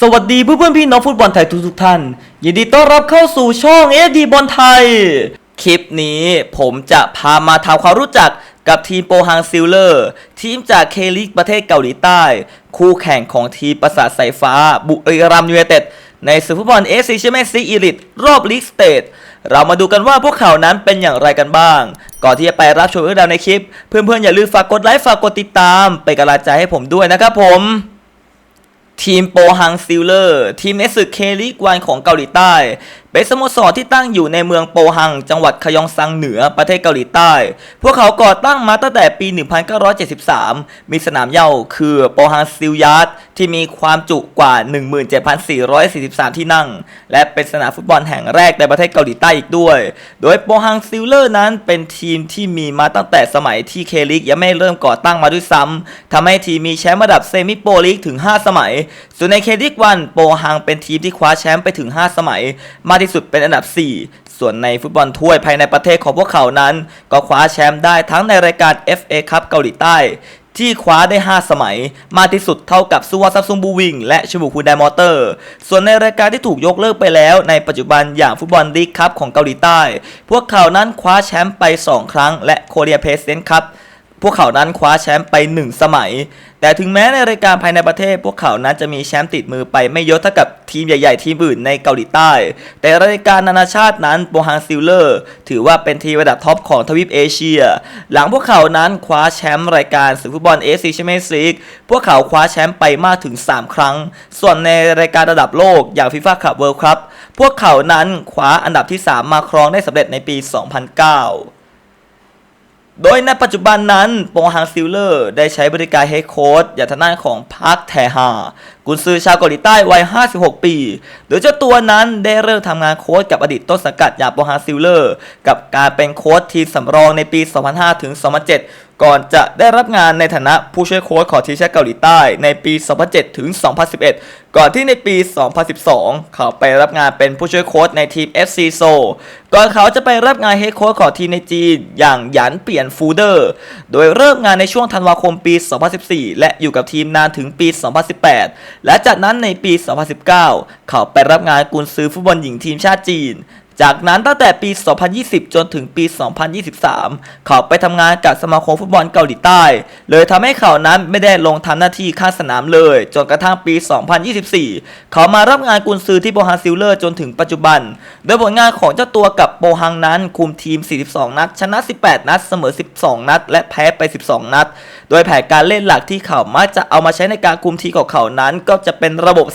สวัสดีเพื่อนเพื่อนๆพี่น้องฟุตบอลไทยทุกทุกท่าน ยินดีต้อนรับเข้าสู่ช่องเอดีบอลไทย คลิปนี้ผมจะพามาทำความรู้จักกับทีมโปฮังซิลเลอร์ ทีมจากเคลิกประเทศเกาหลีใต้ คู่แข่งของทีมประสาทสายฟ้า บุรีรัมย์ยูไนเต็ด ในศึกฟุตบอลเอฟซีแชมเปี้ยนซีอีลิตรอบลีกสเตทเรามาดูกันว่าพวกเขานั้นเป็นอย่างไรกันบ้าง ก่อนที่จะไปรับชมเรื่องราวในคลิป เพื่อนๆอย่าลืมฝากกดไลค์ฝากกดติดตามเป็นกำลังใจให้ผมด้วยนะครับผม ทีมโปฮังซิลเลอร์ ทีมเนสึกเคลิกวันของเกาหลีใต้ เป็นสโมสรที่ตั้งอยู่ในเมืองโปฮัง จังหวัดคยองซังเหนือประเทศเกาหลีใต้ พวกเขาก่อตั้งมาตั้งแต่ปี 1973 มีสนามเหย้าคือโปฮังซิลยาร์ดที่มีความจุกว่า 17,443 ที่นั่ง และเป็นสนามฟุตบอลแห่งแรกในประเทศเกาหลีใต้อีกด้วย โดยโปฮังซิลเลอร์นั้นเป็นทีมที่มีมาตั้งแต่สมัยที่เคลิกยังไม่เริ่มก่อตั้งมาด้วยซ้ำทำให้ทีมมีแชมป์ระดับเซมิโปลีกถึง 5 สมัย ส่วนในเคลิกวันโปฮังเป็นทีมที่คว้าแชมป์ไปถึง 5 สมัยมาที่สุดเป็นอันดับ 4 ส่วนในฟุตบอลถ้วยภายในประเทศของพวกเขานั้น ก็คว้าแชมป์ได้ทั้งในรายการ FA คัพเกาหลีใต้ ที่คว้าได้ 5 สมัย มากที่สุดเท่ากับซูวาซับซุงบูวิง และชิบุคุไดมอเตอร์ ส่วนในรายการที่ถูกยกเลิกไปแล้ว ในปัจจุบันอย่างฟุตบอลลีกคัพของเกาหลีใต้ พวกเขานั้นคว้าแชมป์ไป 2 ครั้ง และโคเรียเพสเซนคัพ พวกเขานั้นคว้าแชมป์ไป 1 สมัย แต่ถึงแม้ในรายการภายในประเทศ พวกเขานั้นจะมีแชมป์ติดมือไปไม่เยอะเท่ากับทีมใหญ่ ๆ ทีมอื่นในเกาหลีใต้ แต่รายการนานาชาตินั้นโปฮังซิลเลอร์ ถือว่าเป็นทีมระดับท็อปของทวีปเอเชีย หลังพวกเขานั้นคว้าแชมป์รายการศึกฟุตบอลเอซีแชมเปี้ยนส์ลีกพวกเขาคว้าแชมป์ไปมากถึง 3 ครั้ง ส่วนในรายการระดับโลกอย่างฟีฟ่าคัพเวิลด์ครับพวกเขานั้นคว้าอันดับที่ 3 มาครองได้สำเร็จในปี 2009 โดยในปัจจุบันนั้นโปฮังซิลเลอร์ได้ใช้บริการเฮดโค้ชอย่างทางด้านของพาร์คแทฮากุนซือชาวเกาหลีใต้วัย 56 ปี โดยเจ้าตัวนั้นได้เริ่มทำงานโค้ชกับอดีตต้นสังกัดอย่างโปฮังซิลเลอร์ กับการเป็นโค้ชทีมสำรองในปี 2005 ถึง 2007 ก่อนจะได้รับงานในฐานะผู้ช่วยโค้ชของทีมชาติเกาหลีใต้ในปี 2007 ถึง 2011 ก่อนที่ในปี 2012 เขาไปรับงานเป็นผู้ช่วยโค้ชในทีม FC Seoul ก่อนเขาจะไปรับงานเฮดโค้ชของทีมในจีนอย่างหยันเปลี่ยนฟูเดอร์ โดยเริ่มงานในช่วงธันวาคมปี 2014 และอยู่กับทีมนานถึงปี 2018 และจากนั้นในปี 2019 เขาไปรับงานกุนซือฟุตบอลหญิงทีมชาติจีน จากนั้นตั้งแต่ปี 2020 จนถึงปี 2023 เขาไปทำงานกับสมาคมฟุตบอลเกาหลีใต้ เลยทำให้เขานั้นไม่ได้ลงทำหน้าที่ข้างสนามเลย จนกระทั่งปี 2024 เขามารับงานกุนซือที่โปฮังซิลเลอร์จนถึงปัจจุบัน โดยผลงานของเจ้าตัวกับโปฮังนั้นคุมทีม 42 นัด ชนะ 18 นัด เสมอ 12 นัด และแพ้ไป 12 นัด โดยแผนการเล่นหลักที่เขามักจะเอามาใช้ในการคุมทีมของเขานั้น ก็จะเป็นระบบ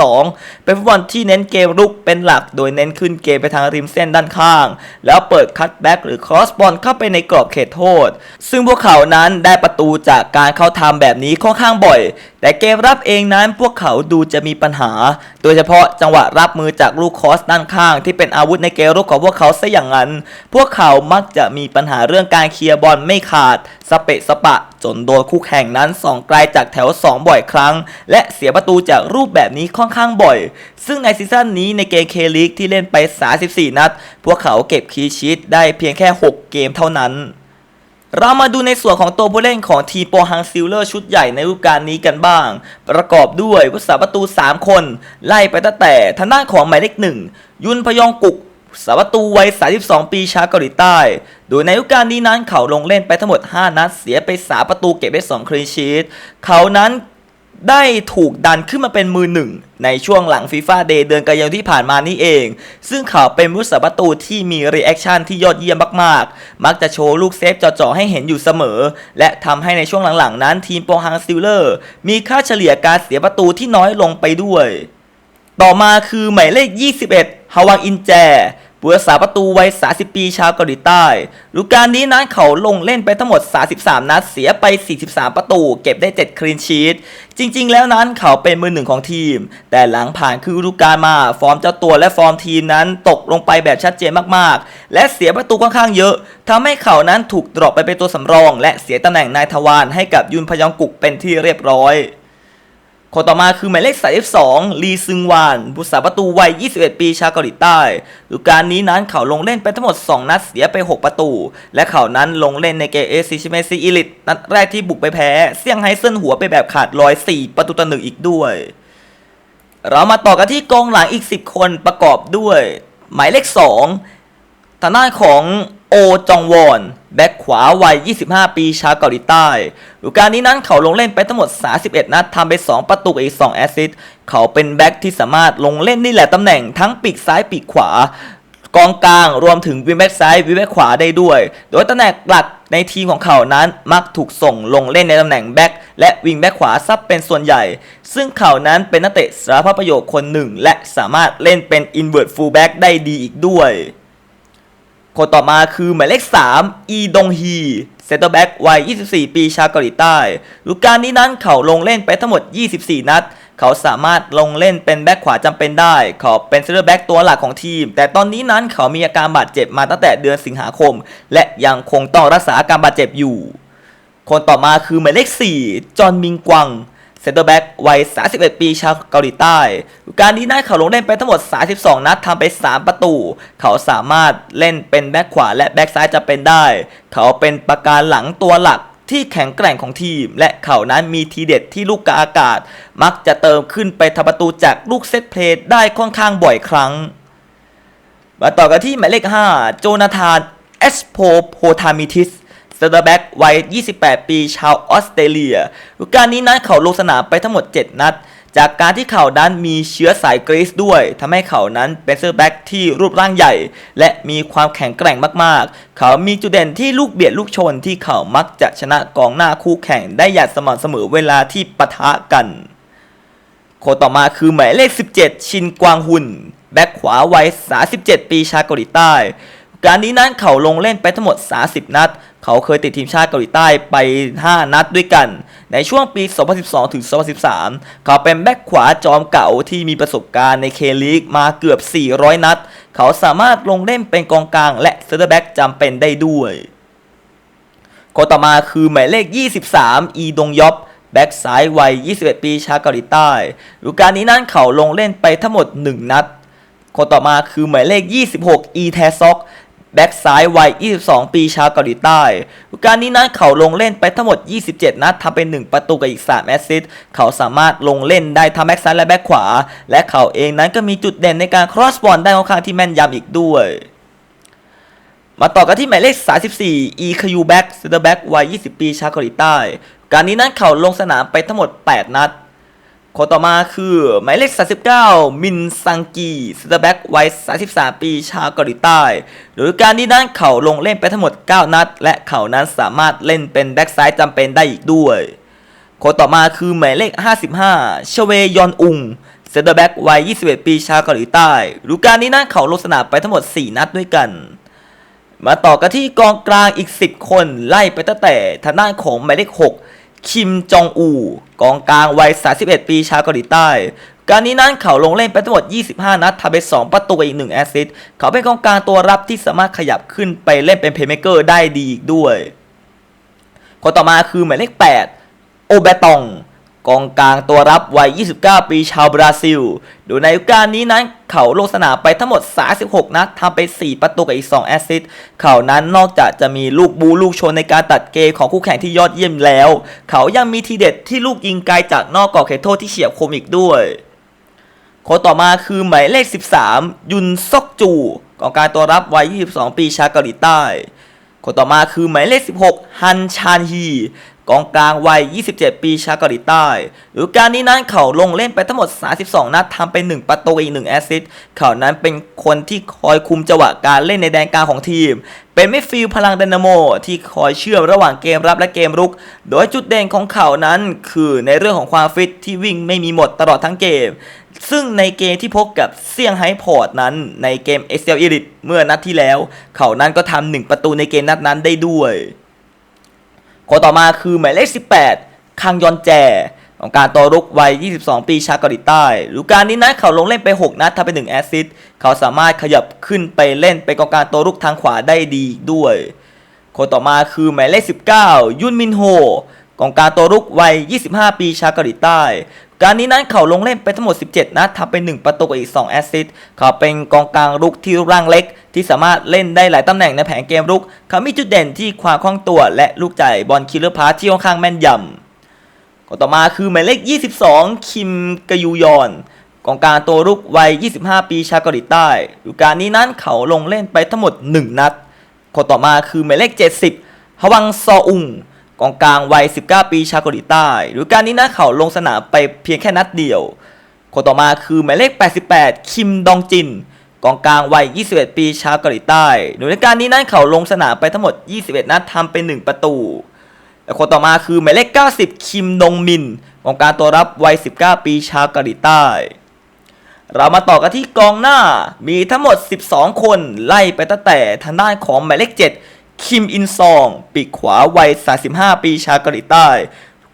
4-4-2 เป็นฟุตบอลที่เน้นเกมรุกเป็นหลัก โดยเน้นขึ้นเกมไปทางริมเส้นด้านข้าง แล้วเปิดคัตแบ็กหรือครอสบอลเข้าไปในกรอบเขตโทษ ซึ่งพวกเขานั้นได้ประตูจากการเข้าทำแบบนี้ค่อนข้างบ่อย แต่เกมรับเองนั้นพวกเขาดูจะมีปัญหา โดยเฉพาะจังหวะรับมือจากลูกคอสด้านข้าง ที่เป็นอาวุธในเกมรุกของพวกเขาซะอย่างนั้น พวกเขามักจะมีปัญหาเรื่องการเคลียร์บอลไม่ขาด สเปะสปะ จนโดนคู่แข่งนั้นส่องไกลจากแถว 2 บ่อยครั้ง และเสียประตูจากรูปแบบนี้ค่อนข้างบ่อย ซึ่งในซีซั่นนี้ในเกมเคลิกที่เล่นไป 34 นัด พวกเขาเก็บคีย์ชีตได้เพียงแค่ 6 เกมเท่านั้น เรามาดูในส่วนของตัวผู้เล่นของทีมโปฮังซิลเลอร์ชุดใหญ่ในฤดูกาลนี้กันบ้าง ประกอบด้วยผู้สาประตู 3 คน ไล่ไปตั้งแต่ทางด้านของหมายเลขหนึ่งยุนพยองกุกสาประตูวัย 32 ปีชาวเกาหลีใต้ โดยในฤดูกาลนี้นั้นเขาลงเล่นไปทั้งหมด 5 นัด เสียไป 3 ประตูเก็บได้ 2 คลีนชีตเขานั้น ได้ถูกดันขึ้นมาเป็นมือหนึ่ง ในช่วงหลังฟีฟ่าเดย์เดือนกันยายนที่ผ่านมานี่เอง ซึ่งเขาเป็นผู้สประตูที่มีรีแอคชั่นที่ยอดเยี่ยมมากๆ มักจะโชว์ลูกเซฟจ่อๆให้เห็นอยู่เสมอ และทำให้ในช่วงหลังๆ นั้นทีมโปฮังซิลเลอร์ มีค่าเฉลี่ยการเสียประตูที่น้อยลงไปด้วย ต่อมาคือหมายเลข 21ฮาวังอินแจ ผู้รักษาประตูวัย 30 ปีชาวเกาหลีใต้ฤดูกาลนี้นั้นเขาลงเล่นไปทั้งหมด 33 นัด เสียไป 43 ประตู เก็บได้ 7 คลีนชีต จริง ๆ แล้วนั้นเขาเป็นมือหนึ่งของทีม แต่หลังผ่านคือฤดูกาลมา ฟอร์มเจ้าตัวและฟอร์มทีมนั้นตกลงไปแบบชัดเจนมาก ๆ และเสียประตูค่อนข้างเยอะทำให้เขานั้นถูกดรอปไปเป็นตัวสำรอง และเสียตำแหน่งนายทวารให้กับยุนพยองกุกเป็นที่เรียบร้อย คนต่อมาคือหมายเลข32ลีซึงวานผู้สาประตูวัย 21 ปีชาวเกาหลีใต้ฤดูกาลนี้นั้นเขาลงเล่นไปทั้งหมด 2 นัดเสียไป 6 ประตู และเขานั้นลงเล่นในเกมเอซิชเมซีอีลิตนัดแรกที่บุกไปแพ้ เซี่ยงไฮ้เซินหัวไปแบบขาดลอย4ประตูต่อหนึ่งอีกด้วย เรามาต่อกันที่กองหลังอีก 10 คนประกอบด้วย หมายเลข 2ทางด้านของ โอจองวอน แบ็คขวาวัย 25 ปีชาวเกาหลีใต้ฤดูกาลนี้นั้นเขาลงเล่นไปทั้งหมด 31 นัดทำไป 2 ประตูอีก 2 แอสซิสต์เขาเป็นแบ็คที่สามารถลงเล่นนี่แหละตำแหน่งทั้งปีกซ้ายปีกขวากองกลางรวมถึงวิงแบ็กซ้ายวิงแบ็กขวาได้ด้วย โดยตำแหน่งหลักในทีมของเขานั้นมักถูกส่งลงเล่นในตำแหน่งแบ็กและวิงแบ็กขวาซับเป็นส่วนใหญ่ ซึ่งเขานั้นเป็นนักเตะสารพัดประโยชน์คนหนึ่ง และสามารถเล่นเป็นอินเว r ร์ f ฟูลแบ็กได้ดีอีกด้วย คนต่อมาคือหมายเลข 3 อีดงฮีเซนเตอร์แบ็กวัย 24 ปีชาวเกาหลีใต้ฤดูกาลนี้นั้นเขาลงเล่นไปทั้งหมด 24 นัด เขาสามารถลงเล่นเป็นแบ็กขวาจำเป็นได้ เขาเป็นเซนเตอร์แบ็กตัวหลักของทีม แต่ตอนนี้นั้นเขามีอาการบาดเจ็บมาตั้งแต่เดือนสิงหาคม และยังคงต้องรักษาอาการบาดเจ็บอยู่ คนต่อมาคือหมายเลข 4 จอห์นมิงกวัง เซนเตอร์แบ็กวัย 31 ปีชาวเกาหลีใต้ การนี้ได้เขาลงเล่นไปทั้งหมด 32 นัดทำไป 3 ประตู เขาสามารถเล่นเป็นแบ็กขวาและแบ็กซ้ายจะเป็นได้ เขาเป็นประการหลังตัวหลักที่แข็งแกร่งของทีม และเขานั้นมีทีเด็ดที่ลูกกาอากาศ มักจะเติมขึ้นไปทำประตูจากลูกเซตเพลย์ได้ค่อนข้างบ่อยครั้ง มาต่อกันที่หมายเลข 5 โจนาธาน เอสโพโพทามิทิส เซนเตอร์แบ็กวัย 28 ปีชาวออสเตรเลียฤดูกาลนี้นั้นเขาลงสนามไปทั้งหมด 7 นัด จากการที่เขานั้นมีเชื้อสายกรีซด้วยทำให้เขานั้นเป็นเซอร์แบ็กที่รูปร่างใหญ่ และมีความแข็งแกร่งมากๆ เขามีจุดเด่นที่ลูกเบียดลูกชนที่เขามักจะชนะกองหน้าคู่แข่งได้อย่างสม่ำเสมอเวลาที่ปะทะกันคนต่อมาคือหมายเลข 17 ชินกวางหุน แบ็คขวาวัย 37 ปีชาวเกาหลีใต้ การนี้นั้นเขาลงเล่นไปทั้งหมด 30 นัด เขาเคยติดทีมชาติเกาหลีใต้ไป 5 นัดด้วยกัน ในช่วงปี 2012 ถึง 2013 เขาเป็นแบ็คขวาจอมเก่าที่มีประสบการณ์ในเคลีกมาเกือบ 400 นัด เขาสามารถลงเล่นเป็นกองกลางและเซนเตอร์แบ็กจำเป็นได้ด้วยคนต่อมาคือหมายเลข 23 อีดงยอบแบ็กซ้ายวัย 21 ปีชาวเกาหลีใต้ฤดูกาลนี้นั้นเขาลงเล่นไปทั้งหมด 1 นัด คนต่อมาคือหมายเลข 26 อีแทซอก แบ็กซ้ายวัย 22 ปีชาวเกาหลีใต้กาลนี้นั้นเขาลงเล่นไปทั้งหมด 27 นัดทำเป็น 1 ประตูกับอีก 3 แอสซิสต์ เขาสามารถลงเล่นได้ทั้งแบ็กซ้ายและแบ็กขวา และเขาเองนั้นก็มีจุดเด่นในการครอสบอลได้ค่อนข้างที่แม่นยำอีกด้วย มาต่อกันที่หมายเลข 34อีคยูแบ็กเซนเตอร์แบ็กวัย 20 ปีชาวเกาหลีใต้ การนี้นั้นเขาลงสนามไปทั้งหมด 8 นัด คนต่อมาคือหมายเลข 39 มินซังกีเซนเตอร์แบ็กวัย 33 ปี ชาวเกาหลีใต้โดยการนี้นั้นเขาลงเล่นไปทั้งหมด 9 นัด และเขานั้นสามารถเล่นเป็นแบ็กซ้ายจำเป็นได้อีกด้วยคนต่อมาคือหมายเลข 55 ชเวยอนอุงเซนเตอร์แบ็กวัย 21 ปีชาวเกาหลีใต้ฤดูกาลนี้นั้นเขาลงสนามไปทั้งหมด 4 นัดด้วยกัน มาต่อกันที่กองกลางอีก 10 คนไล่ไปตั้งแต่ทางด้านของหมายเลข 6 คิมจองอู กองกลางวัย 31 ปีชาวเกาหลีใต้ การนี้นั้นเขาลงเล่นไปทั้งหมด 25 นัดทำไป 2 ประตูกับอีก 1 แอสซิสต์เขาเป็นกองกลางตัวรับที่สามารถขยับขึ้นไปเล่นเป็นเพลย์เมเกอร์ได้ดีอีกด้วย คนต่อมาคือหมายเลข 8 โอเบตอง กองกลางตัวรับวัย 29 ปีชาวบราซิล โดยในกาลนี้นั้นเขาลงสนามไปทั้งหมด 36 นัดทำไป 4 ประตูกับอีก 2 แอสซิสต์ เขานั้นนอกจากจะมีลูกบูลูกชนในการตัดเกมของคู่แข่งที่ยอดเยี่ยมแล้ว เขายังมีทีเด็ดที่ลูกยิงไกลจากนอกกรอบเขตโทษที่เฉียบคมอีกด้วยคนต่อมาคือหมายเลข 13 ยุนซอกจูกองกลางตัวรับวัย 22 ปีชาวเกาหลีใต้คนต่อมาคือหมายเลข 16 ฮันชานฮี กองกลางวัย 27 ปีชาวเกาหลีใต้ฤดูกาลนี้นั้นเขาลงเล่นไปทั้งหมด 32 นัดทำไป 1 ประตูอีก 1 แอสซิสต์ เขานั้นเป็นคนที่คอยคุมจังหวะการเล่นในแดนกลางของทีม เป็นมิดฟิลด์พลังไดนโม ที่คอยเชื่อมระหว่างเกมรับและเกมรุก โดยจุดเด่นของเขานั้นคือในเรื่องของความฟิตที่วิ่งไม่มีหมดตลอดทั้งเกม ซึ่งในเกมที่พบกับเซี่ยงไฮ้พอร์ตนั้นในเกม e x c e l Elite เมื่อนัดที่แล้ว เขานั้นก็ทำหนึ่งประตูในเกมนัดนั้นได้ด้วย คนต่อมาคือหมายเลข 18 คังยอนแจ ของการตัวรุกวัย 22 ปีชาวเกาหลีใต้ฤดูกาลนี้นะเขาลงเล่นไป 6 นัดทำไป 1 แอสซิสต์เขาสามารถขยับขึ้นไปเล่นเป็นกองการตัวรุกทางขวาได้ดีด้วย คนต่อมาคือหมายเลข 19 ยุนมินโฮกองการตัวรุกวัย 25 ปีชาวเกาหลีใต้ การนี้นั้นเขาลงเล่นไปทั้งหมด 17 นัดทำไป 1 ประตูกับอีก 2 แอสซิสต์เขาเป็นกองกลางรุกที่ร่างเล็ก ที่สามารถเล่นได้หลายตำแหน่งในแผนเกมรุก เขามีจุดเด่นที่ความคล่องตัว และลูกจ่ายบอลคิลเลอร์พาสที่ค่อนข้างแม่นยำคนต่อมาคือหมายเลข 22 คิมกยูยอนกองกลางตัวรุกวัย 25 ปีชาวเกาหลีใต้ดูกาลนี้นั้นเขาลงเล่นไปทั้งหมด 1 นัดคนต่อมาคือหมายเลข 70ฮวังซออุง กองกลางวัย 19 ปีชาวเกาหลีใต้ฤดูกาลนี้นั้นเขาลงสนามไปเพียงแค่นัดเดียว คนต่อมาคือหมายเลข 88 คิมดองจิน กองกลางวัย 21 ปีชาวเกาหลีใต้ฤดูกาลนี้นั้นเขาลงสนามไปทั้งหมด 21 นัดทำไป1ประตูและคนต่อมาคือหมายเลข 90 คิมดงมิน กองกลางตัวรับวัย 19 ปีชาวเกาหลีใต้ เรามาต่อกันที่กองหน้ามีทั้งหมด 12 คนไล่ไปตั้งแต่ทางด้านของหมายเลข 7 คิมอินซองปีกขวาวัย 35 ปีชาวเกาหลีใต้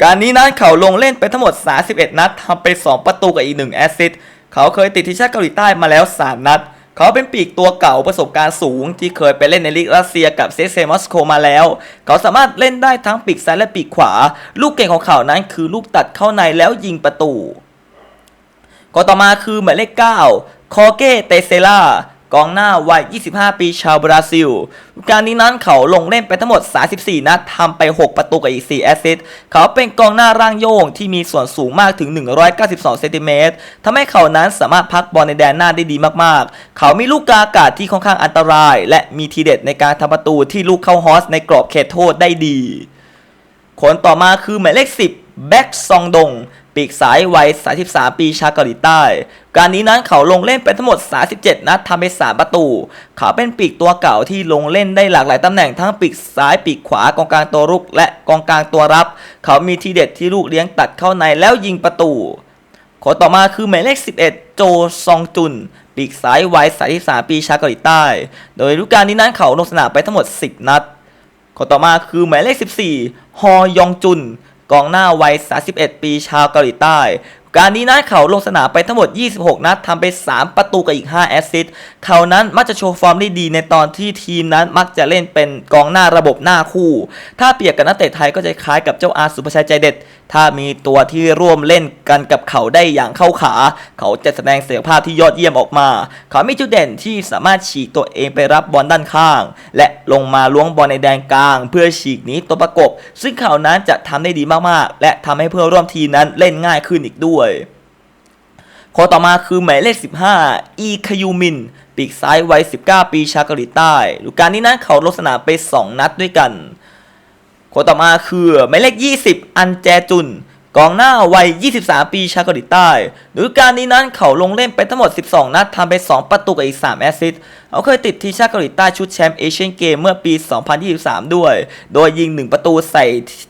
การนี้นั้นเขาลงเล่นไปทั้งหมด 31 นัดทำไป 2 ประตูกับอีก 1 แอสซิสต์เขาเคยติดทีมชาติเกาหลีใต้มาแล้ว 3 นัด เขาเป็นปีกตัวเก่าประสบการณ์สูง ที่เคยไปเล่นในลีกรัสเซียกับเซเซมอสโกมาแล้ว เขาสามารถเล่นได้ทั้งปีกซ้ายและปีกขวา ลูกเก่งของเขานั้นคือลูกตัดเข้าในแล้วยิงประตูคนต่อมาคือหมายเลข 9 คอเกเตเซล่า กองหน้าวัย 25 ปีชาวบราซิล การนี้นั้นเขาลงเล่นไปทั้งหมด 34 นัดทำไป 6 ประตูกับอีก 4 แอสซิสต์ เขาเป็นกองหน้าร่างโยงที่มีส่วนสูงมากถึง 192 เซนติเมตรทำให้เขานั้นสามารถพักบอลในแดนหน้าได้ดีมากๆ เขามีลูกกาอากาศที่ค่อนข้างอันตราย และมีทีเด็ดในการทำประตูที่ลูกเข้าฮอสในกรอบเขตโทษได้ดี คนต่อมาคือหมายเลข 10 แบ็กซองดง ปีกซ้ายวัย 33 ปีชาวเกาหลีใต้ การนี้นั้นเขาลงเล่นไปทั้งหมด 37 นัดทำไป 3 ประตู เขาเป็นปีกตัวเก่าที่ลงเล่นได้หลากหลายตำแหน่งทั้งปีกซ้ายปีกขวากองกลางตัวรุก และกองกลางตัวรับ เขามีทีเด็ดที่ลูกเลี้ยงตัดเข้าในแล้วยิงประตูคนต่อมาคือหมายเลข 11 โจซองจุน ปีกซ้ายวัย 33 ปีชาวเกาหลีใต้ โดยฤดูกาลนี้นั้นเขาลงสนามไปทั้งหมด 10 นัดคนต่อมาคือหมายเลข 14 ฮอยองจุน กองหน้าวัย 31 ปีชาวเกาหลีใต้การนี้นั้นเขาลงสนามไปทั้งหมด 26 นัดทำไป 3 ประตูกับอีก 5 แอสซิสต์เขานั้นมักจะโชว์ฟอร์มได้ดีในตอนที่ทีมนั้นมักจะเล่นเป็นกองหน้าระบบหน้าคู่ ถ้าเปรียบกับนักเตะไทยก็จะคล้ายกับเจ้าอาสุภชัยใจเด็ด ถ้ามีตัวที่ร่วมเล่นกันกับเขาได้อย่างเข้าขา เขาจะแสดงศักยภาพที่ยอดเยี่ยมออกมา เขามีจุดเด่นที่สามารถฉีกตัวเองไปรับบอลด้านข้าง และลงมาล้วงบอลในแดนกลาง เพื่อฉีกหนีตัวประกบ ซึ่งเขานั้นจะทำได้ดีมากๆ และทำให้เพื่อนร่วมทีมนั้นเล่นง่ายขึ้นอีกด้วยคนต่อมาคือหมายเลข 15 อีคายูมิน ปีกซ้ายวัย 19 ปีชาวเกาหลีใต้ฤดูกาลนี้นั้นเขาลงสนามไป 2 นัดด้วยกัน คนต่อมาคือหมายเลข 20 อันแจจุน กองหน้าวัย 23 ปีชาวเกาหลีใต้ฤดูกาลนี้นั้นเขาลงเล่นไปทั้งหมด 12 นัดทำไป 2 ประตูกับอีก 3 แอสซิสต์เขาเคยติดทีมชาติเกาหลีใต้ชุดแชมป์เอเชียนเกมเมื่อปี 2023 ด้วย โดยยิง 1 ประตูใส่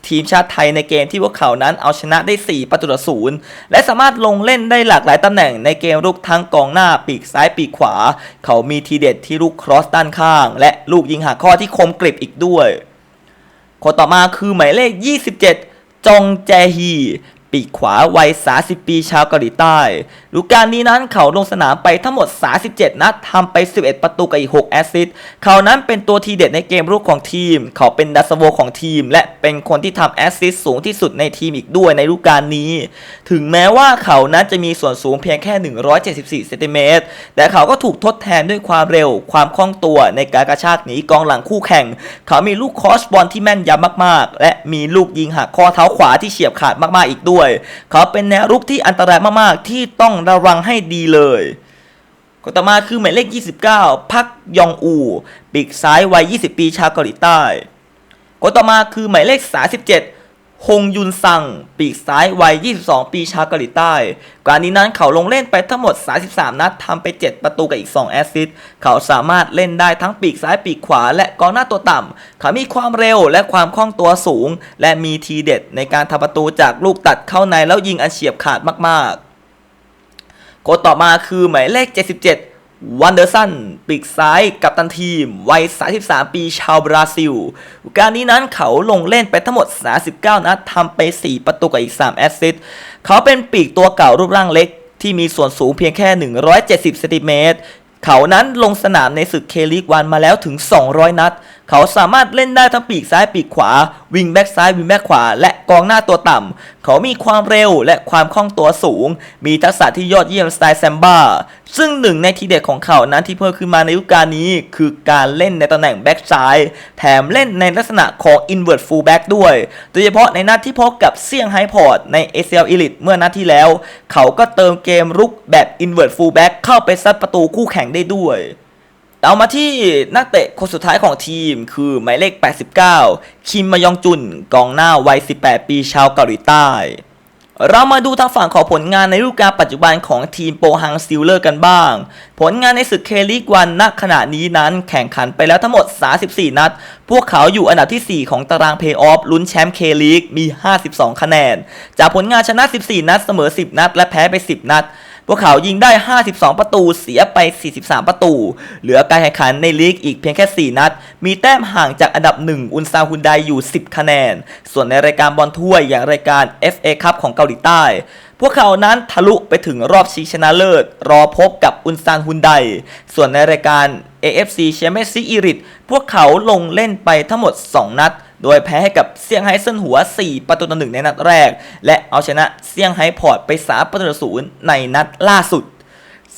ทีมชาติไทยในเกมที่พวกเขานั้นเอาชนะได้ 4 ประตูต่อศูนย์และสามารถลงเล่นได้หลากหลายตำแหน่งในเกมรุกทั้งกองหน้าปีกซ้ายปีกขวา เขามีทีเด็ดที่ลูกครอสด้านข้าง และลูกยิงหักข้อที่คมกริบอีกด้วย คนต่อมาคือหมายเลข 27 จงแจฮี ปีกขวาวัย 30 ปีชาวเกาหลีใต้ฤดูกาลนี้นั้นเขาลงสนามไปทั้งหมด 37 นัดทำไป 11 ประตูกับอีก 6 แอสซิสต์ เขานั้นเป็นตัวทีเด็ดในเกมรุกของทีม เขาเป็นดัสโวของทีม และเป็นคนที่ทำแอสซิสต์สูงที่สุดในทีมอีกด้วยในฤดูกาลนี้ ถึงแม้ว่าเขานั้นจะมีส่วนสูงเพียงแค่ 174 เซนติเมตร แต่เขาก็ถูกทดแทนด้วยความเร็ว ความคล่องตัวในการกระชากหนีกองหลังคู่แข่ง เขามีลูกคอสบอลที่แม่นยำมากๆ และมีลูกยิงหักข้อเท้าขวาที่เฉียบขาดมากๆ อีกด้วยเขาเป็นแนวรุกที่อันตรายมากๆ ที่ต้องระวังให้ดีเลยคนต่อมาคือหมายเลข 29 พักยองอู ปีกซ้ายวัย 20 ปีชาวเกาหลีใต้คนต่อมาคือหมายเลข 37 ฮงยุนซัง ปีกซ้ายวัย 22 ปีชาวเกาหลีใต้การนี้นั้นเขาลงเล่นไปทั้งหมด 33 นัดทำไป 7 ประตูกับอีก 2 แอสซิสต์เขาสามารถเล่นได้ทั้งปีกซ้ายปีกขวา และกองหน้าตัวต่ำ เขามีความเร็วและความคล่องตัวสูง และมีทีเด็ดในการทำประตูจากลูกตัดเข้าในแล้วยิงอันเฉียบขาดมากๆคนต่อมาคือหมายเลข 77 วันเดอร์สันปีกซ้ายกับตันทีม วัย 33 ปีชาวบราซิล การนี้นั้นเขาลงเล่นไปทั้งหมด 39 นัดทำไป 4 ประตูกับอีก 3 แอสซิสต์เขาเป็นปีกตัวเก่ารูปร่างเล็ก ที่มีส่วนสูงเพียงแค่ 170 เซนติเมตร เขานั้นลงสนามในศึกเคลิกวันมาแล้วถึง 200 นัด เขาสามารถเล่นได้ทั้งปีกซ้ายปีกขวา วิงแบ็กซ้ายวิงแบ็กขวา และกองหน้าตัวต่ำ เขามีความเร็วและความคล่องตัวสูง มีทักษะที่ยอดเยี่ยมสไตล์แซมบ้า ซึ่งหนึ่งในทีเด็ดของเขานั้นที่เพิ่มขึ้นมาในยุคการนี้ คือการเล่นในตำแหน่งแบ็กซ้าย แถมเล่นในลักษณะของ invert full back ด้วย โดยเฉพาะในนัดที่พบกับเซี่ยงไฮ้พอร์ตใน ACL Elite เมื่อนัดที่แล้ว เขาก็เติมเกมรุกแบบ invert full back เข้าไปซัดประตูคู่แข่งได้ด้วย เอามาที่นักเตะคนสุดท้ายของทีมคือหมายเลข 89 คิมมายองจุน กองหน้าวัย 18 ปีชาวเกาหลีใต้ เรามาดูทางฝั่งของผลงานในฤดูกาลปัจจุบันของทีมโปฮังซิลเลอร์กันบ้าง ผลงานในศึกเคลีกวันณขณะนี้นั้นแข่งขันไปแล้วทั้งหมด 34 นัด พวกเขาอยู่อันดับที่ 4 ของตารางเพย์ออฟลุ้นแชมป์เคลีกมี 52 คะแนน จากผลงานชนะ 14 นัดเสมอ 10 นัด และแพ้ไป 10 นัด พวกเขายิงได้ 52 ประตูเสียไป 43 ประตู เหลือการแข่งขันในลีกอีกเพียงแค่ 4 นัด มีแต้มห่างจากอันดับ 1 อุนซาฮุนไดอยู่ 10 คะแนน ส่วนในรายการบอลถ้วยอย่างรายการ FA คัพของเกาหลีใต้ พวกเขานั้นทะลุไปถึงรอบชิงชนะเลิศ รอพบกับอุนซานฮุนได ส่วนในรายการ AFC Champions League พวกเขาลงเล่นไปทั้งหมด 2 นัด โดยแพ้ให้กับเซี่ยงไฮ้เซินหัว 4 ประตูต่อหนึ่งในนัดแรก และเอาชนะเซี่ยงไฮ้พอร์ตไป 3 ประตูต่อศูนย์ในนัดล่าสุด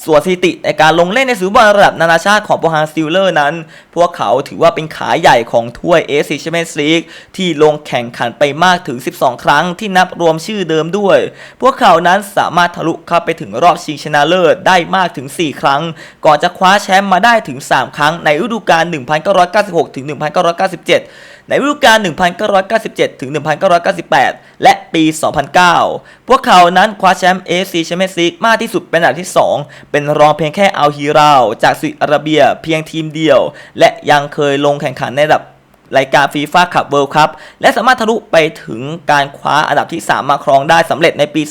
ส่วนสถิติในการลงเล่นในสื่อบอลระดับนานาชาติของโปรฮางซิลเลอร์นั้น พวกเขาถือว่าเป็นขาใหญ่ของถ้วยเอฟซีแชมเปี้ยนส์ลีกที่ลงแข่งขันไปมากถึง 12 ครั้งที่นับรวมชื่อเดิมด้วย พวกเขานั้นสามารถทะลุเข้าไปถึงรอบชิงชนะเลิศได้มากถึง 4 ครั้ง ก่อนจะคว้าแชมป์มาได้ถึง 3 ครั้งในฤดูกาล1996ถึง1997 ในฤดูกาล 1997 ถึง 1998 และปี 2009 พวกเขานั้นคว้าแชมป์ AFC Champions League มากที่สุดเป็นอันดับที่ 2 เป็นรองเพียงแค่อัลฮีราจากซาอุดิอาระเบียเพียงทีมเดียว และยังเคยลงแข่งขันในระดับรายการฟีฟ่าคัพเวิลด์คัพและสามารถทะลุไปถึงการคว้าอันดับที่ 3 มาครองได้สำเร็จในปี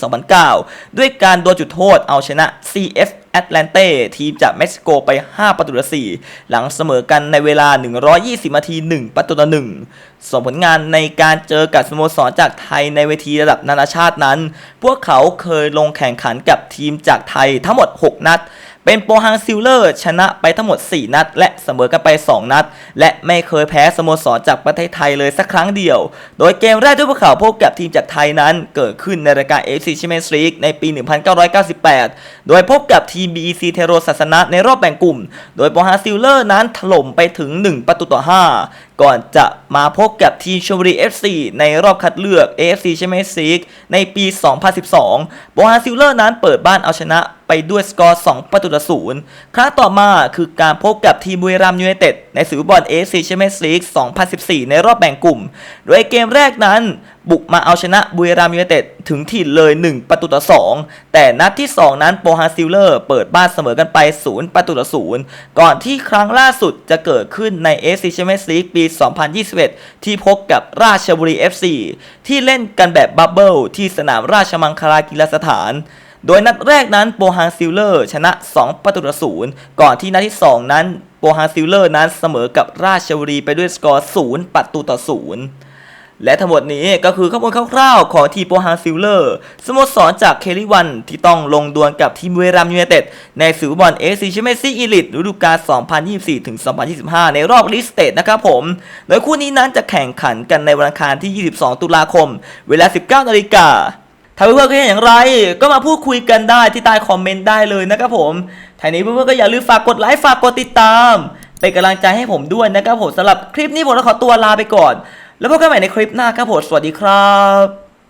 2009 ด้วยการดวลจุดโทษเอาชนะ CF แอตแลนเต้ทีมจากเม็กซิโกไป 5 ประตูต่อ4หลังเสมอกันในเวลา 120นาที 1 ประตูต่อ1 ส่วนผลงานในการเจอกับสโมสรจากไทยในเวทีระดับนานาชาตินั้น พวกเขาเคยลงแข่งขันกับทีมจากไทยทั้งหมด 6 นัด เป็นโปรฮังซิลเลอร์ ชนะไปทั้งหมด 4 นัด และเสมอกันไป 2 นัด และไม่เคยแพ้สโมสรจากประเทศไทยเลยสักครั้งเดียว โดยเกมแรกที่พวกเขาพบกับทีมจากไทยนั้น เกิดขึ้นในรายการ FC Champions League ในปี 1998 โดยพบกับทีม BEC เทโรศาสนะในรอบแบ่งกลุ่ม โดยโปรฮังซิลเลอร์นั้นถล่มไปถึง 1 ประตูต่อ 5 ก่อนจะมาพบกับทีมชลบุรี FC ในรอบคัดเลือก AFC Champions League ในปี 2012โบฮาซิลเลอร์นั้นเปิดบ้านเอาชนะ ไปด้วยสกอร์ 2 ประตูต่อศูนย์ครั้งต่อมาคือการพบกับทีมบุรีรัมยูไนเต็ดในศึกบอล AFC Champions League 2014 ในรอบแบ่งกลุ่ม โดยเกมแรกนั้นบุกมาเอาชนะบุรีรัมยูไนเต็ดถึงถิ่นเลย 1 ประตูต่อ 2 แต่นัดที่ 2 นั้นโปฮาซิลเลอร์เปิดบ้านเสมอกันไป 0 ประตูต่อ 0 ก่อนที่ครั้งล่าสุดจะเกิดขึ้นใน AFC Champions League ปี 2021 ที่พบกับราชบุรี FC ที่เล่นกันแบบบับเบิลที่สนามราชมังคลากีฬาสถาน โดยนัดแรกนั้นโปฮังซิลเลอร์ชนะ 2 ประตูต่อศูนย์ก่อนที่นัดที่ 2 นั้นโปฮังซิลเลอร์นั้นเสมอกับราชบุรีไปด้วยสกอร์0ประตูต่อศูนย์และทั้งหมดนี้ก็คือข้อมูลคร่าวๆ ของทีมโปฮังซิลเลอร์สโมสรจากเคลิวันที่ต้องลงดวลกับทีมเวรัมยูไนเต็ดในศึกฟุบอลเอซีแชมเปี้ยนส์ลีอีลิทฤดูกาล 2024-2025 ในรอบลิสเตดนะครับผม โดยคู่นี้นั้นจะแข่งขันกันในวันอังคารที่ 22 ตุลาคม เวลา 19นาฬิกา ถ้าเพื่อนๆคิดเห็นอย่างไร ก็มาพูดคุยกันได้ที่ใต้คอมเมนต์ได้เลยนะครับผมทีนี้เพื่อนๆก็อย่าลืมฝากกดไลค์ฝากกดติดตาม เป็นกำลังใจให้ผมด้วยนะครับผมสำหรับคลิปนี้ผมต้องขอตัวลาไปก่อน แล้วพบกันใหม่ในคลิปหน้าครับผมสวัสดีครับ